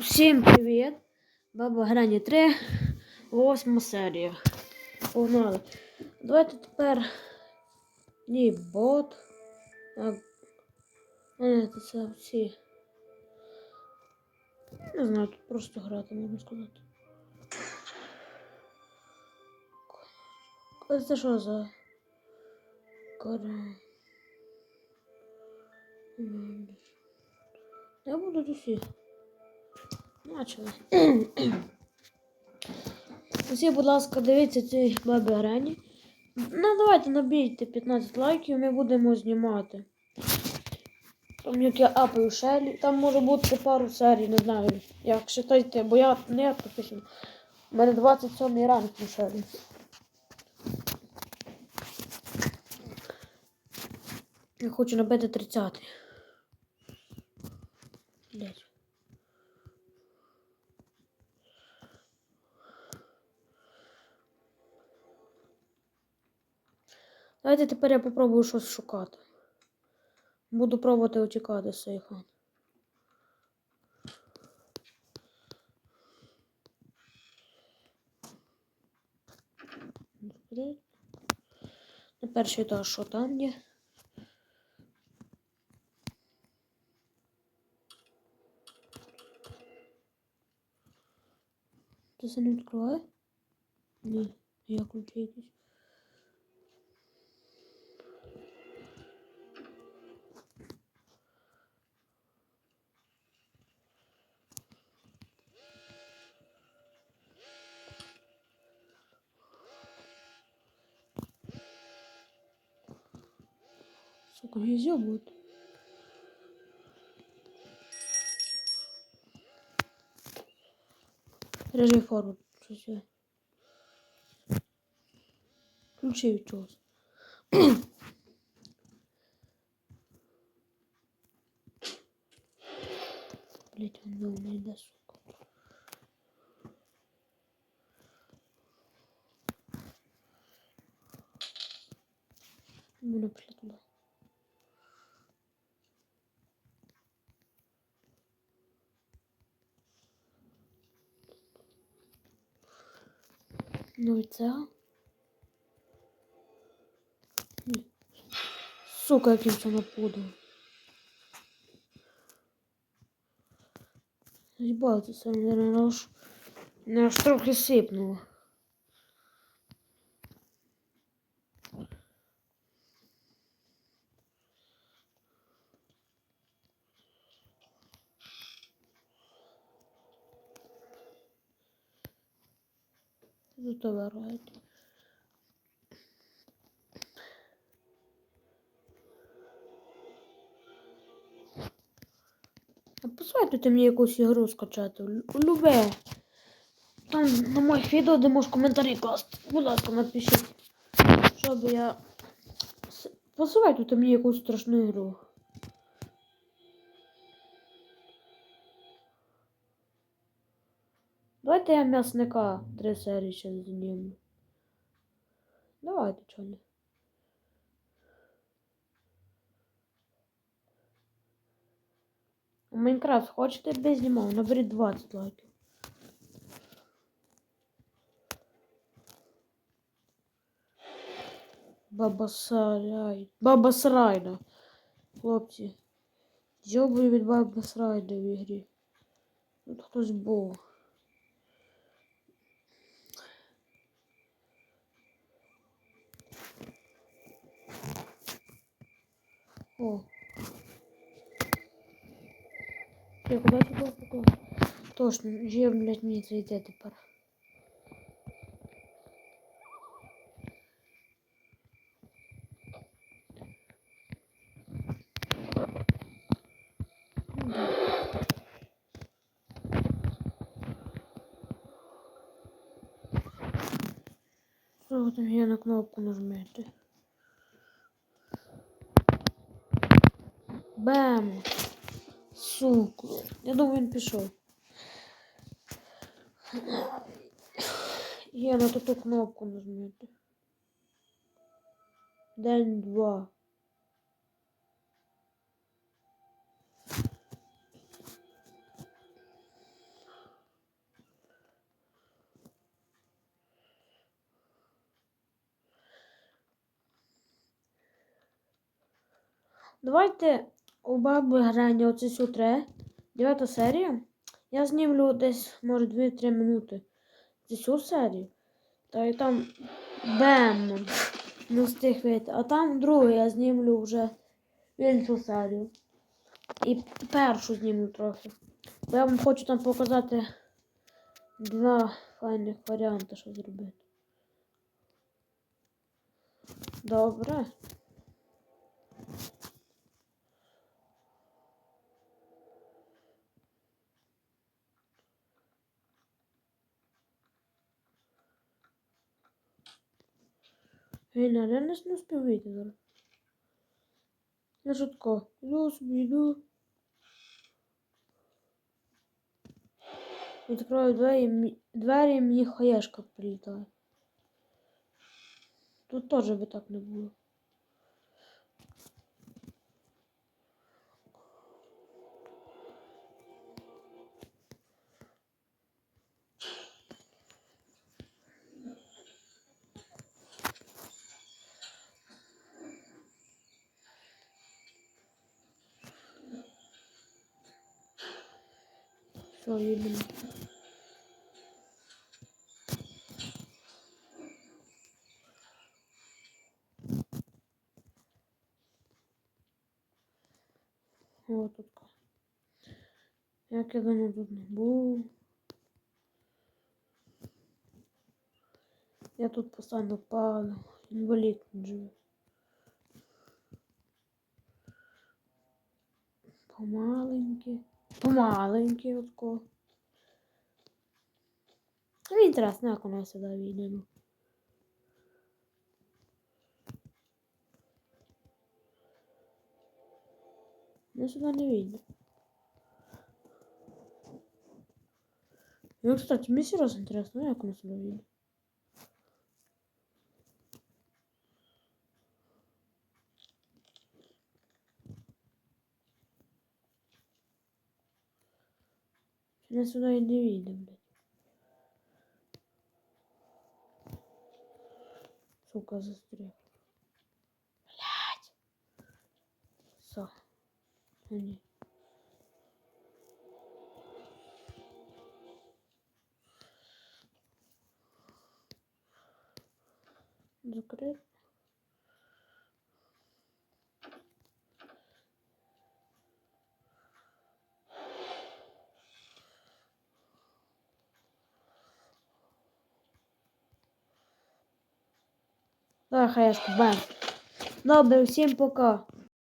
Всім привіт! Баба Грані 3, восьма серія. Погнали. Давайте тепер. Ні, бот. А... ні, це всі. Не знаю, тут просто грати, можна сказати. Це що за кара? Я буду всі. Начали. Усі, будь ласка, дивіться ці бабі грані. Ну, давайте набійте 15 лайків, ми будемо знімати. Там як я апаю шелі, там може бути пару серій, не знаю. Як считайте, бо я не професійно. У мене 27 ранг на шелі. Я хочу набити 30. Давайте тепер я попробую щось шукати. Буду пробувати утікати з цієї хати. На перший етаж, що там є? Це не відкриває? Ні, я ключі якісь. Сука, нельзя будет. Режи фору. Щось я. Ключі від чогось. Блять, он был не йде, сука. Мене пішли туди. Ну це. Сука, яким це напудив. Ебать, це мене аж, аж трохи сипнуло. Тут вибирають. А посоветуйте мені якусь ігру скачати. Лю- Любе. Там на моїх відео, де можеш коментарі класти. Будь ласка, напишіть. Щоб я. Посоветуйте мені якусь страшну ігру. Давайте я м'ясника три серії ще зніму. Давайте, чого не. Майнкрафт хочете без знімав? Наберіть 20 лайків. Баба Сарай. Баба Срайда. Хлопці. Зьобую від баби Срайда в ігрі. Тут хтось був. О. Я куди туди попав? Точно, є, блядь, мені це йде тепер. Ну да. Що ви там є на кнопку нажмете? Бем! Сука. Я думаю, він пішов. Я на ту кнопку нажму. День два. Давайте у баби Грені оце сютре. Дев'ята серія. Я знімлю десь, може, 2-3 минути. Цю серію. Та й там бем. Не встиг вийти. А там другу я знімлю вже іншу серію. І першу знімлю трохи. Бо я вам хочу там показати два файних варіанти, що зробити. Добре. Реально я не успів вийти зараз. Я шутко. Йду собі, йду. Відкрою двері, двері мені хаєшка прилітає. Тут теж би так не було. Все, їдемо. О, тут. Як я давно тут не був. Я тут постійно падав. Інвалід тут живе. Помаленьки. Помаленьки отко. Мені інтересно, як воно сюди війде. ну. Ну сюди не вийде. Ну, кстати, мені серйозно інтересно, як воно сюди вийде. Я сюди і не вийде, блядь. Сука, застряг. Блядь. Все. А, ні. Закрив. хаяшка, хаешку, бам. Добре, всім пока.